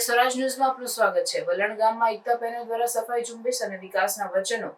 સ્વરાજ ન્યૂઝમાં આપનું સ્વાગત છે. વલણ ગામમાં એકતા પેનલ દ્વારા સફાઈ ઝુંબેશ અને વિકાસના વચનો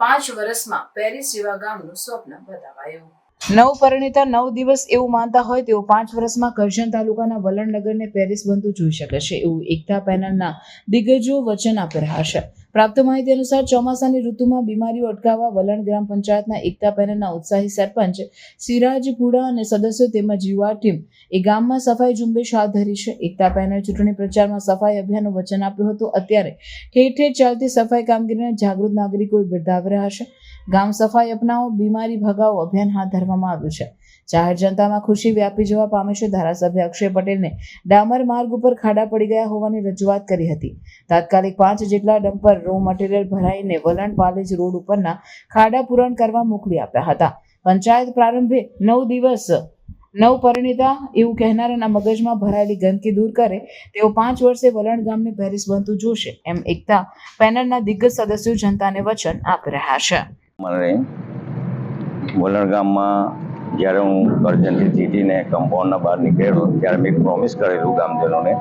પાંચ વર્ષમાં પેરિસ જેવા ગામનું સ્વપ્ન બતાવાયું. નવ પરિણીતા નવ દિવસ એવું માનતા હોય તેઓ પાંચ વર્ષમાં કરજણ તાલુકાના વલણનગરને પેરિસ બનતું જોઈ શકે છે એવું એકતા પેનલના દિગ્ગજો વચન આપી રહ્યા છે. પ્રાપ્ત માહિતી અનુસાર ચોમાસાની ઋતુમાં બીમારીઓ અટકાવવા વલણ ગ્રામ પંચાયતના એકતા પેનલના ઉત્સાહી સરપંચ સિરાજ પુડા અને સદસ્યો તેમજ યુવા ટીમ એ ગામમાં સફાઈ ઝુંબેશ હાથ ધરી છે. એકતા પેનલ ચૂંટણી પ્રચારમાં સફાઈ અભિયાનનું વચન આપ્યું હતું. અત્યારે ઠેર ઠેર ચાલતી સફાઈ કામગીરીને જાગૃત નાગરિકોએ બિરદાવી રહ્યા છે. ગામ સફાઈ અપનાવો, બીમારી ભગાવો અભિયાન હાથ ધરવામાં આવ્યું છે. જાહેર જનતામાં ખુશી વ્યાપી જવા પામે છે ધારાસભ્ય અક્ષય પટેલને ડામર માર્ગ ઉપર ખાડા પડી ગયા હોવાની રજૂઆત કરી હતી. તાત્કાલિક પાંચ જેટલા ડમ્પર રો મટીરિયલ ભરાઈને વલણ પાલેજ રોડ ઉપરના ખાડા પૂરણ કરવા મોકલી આપ્યા હતા. પંચાયત પ્રારંભે નવ દિવસ નવ પરિણીતા એવું કહેનારાના મગજમાં ભરાયેલી ગંદકી દૂર કરે તેઓ પાંચ વર્ષે વલણ ગામને પેરિસ બનતું જોશે એમ એકતા પેનલના દિગ્ગજ સદસ્યો જનતાને વચન આપી રહ્યા છે. વલણ ગામમાં જ્યારે હું કરજણથી જીતીને કમ્પાઉન્ડના બહાર નીકળેલો ત્યારે મેં પ્રોમિસ કરેલું ગામજનોને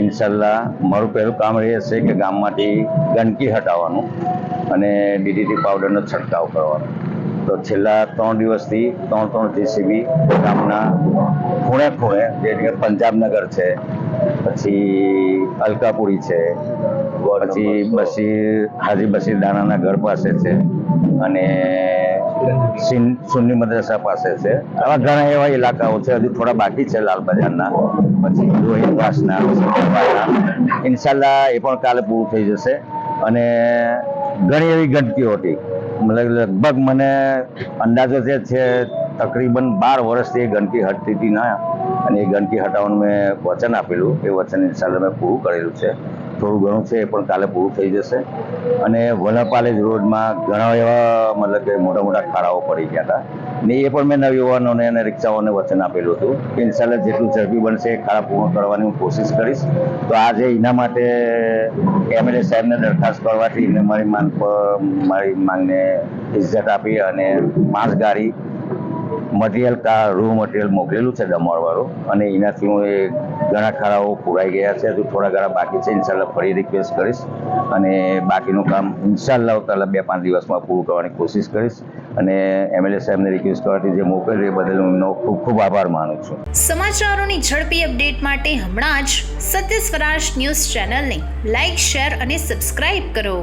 ઇન્શાલ્લાહ મારું પહેલું કામ રહેશે હશે કે ગામમાંથી ગંદકી હટાવવાનું અને ડીડીટી પાવડરનો છંટકાવ કરવાનો. તો છેલ્લા ત્રણ દિવસથી, ત્રણ ત્રણ જેસીબી ગામના ખૂણે ખૂણે, જે કે પંજાબનગર છે, પછી અલકાપુરી છે, પછી બશીર, હાજી બશીર દાણાના ઘર પાસે છે અને સુન્ની મદ્રસા પાસે છે. આવા ઘણા એવા ઇલાકાઓ છે, હજુ થોડા બાકી છે લાલ બજારના પછી રોહિતવાસના. ઇન્શાલ્લાહ એ પણ કાલે પૂરું થઈ જશે. અને ઘણી એવી ગંદકીઓ હતી. મતલબ લગભગ મને અંદાજો જે છે તકરીબન બાર વર્ષથી એ ગંદકી હટતી હતી ના. અને એ ગંદકી હટાવવાનું મેં વચન આપેલું. એ વચન ઇન્શાલ્લાહ મેં પૂરું કરેલું છે. થોડું ઘણું છે એ પણ કાલે પૂરું થઈ જશે. અને વલણપાલેજ રોડમાં ઘણા એવા મતલબ કે મોટા મોટા ખાડાઓ પડી ગયા હતા. ને એ પણ મેં નવયુવાનોને અને રિક્ષાઓને વચન આપેલું હતું કે ઇન્શાલ્લાહ જેટલું ઝડપી બનશે, એ ખાડા પૂર્ણ કરવાની હું કોશિશ કરીશ. તો આજે એના માટે એમએલએ સાહેબને દરખાસ્ત કરવાથી મારી માંગ પર, મારી માંગને ઇજ્જત આપી અને પાંચ ગાડી મટીરિયલ કા રો મટીરિયલ મોકલેલું છે દમણવાળું. અને એનાથી હું એ ઘણા ખાડાઓ પુરાઈ ગયા છે. હજુ થોડા ઘણા બાકી છે. ઇન્શાલ્લાહ ફરી રિક્વેસ્ટ કરીશ. અને બાકીનું કામ ઇન્શાલ્લાહ તાલા બે પાંચ દિવસમાં પૂરું કરવાની કોશિશ કરીશ. અને એમએલએ સાહેબને રિક્વેસ્ટ કરવાથી જે મોકલ્યું એ બદલ હું એમનો ખૂબ ખૂબ આભાર માનું છું. સમાચારોની ઝડપી અપડેટ માટે હમણાં જ સત્ય સ્વરાજ ન્યૂઝ ચેનલને લાઇક શેર અને સબસ્ક્રાઇબ કરો.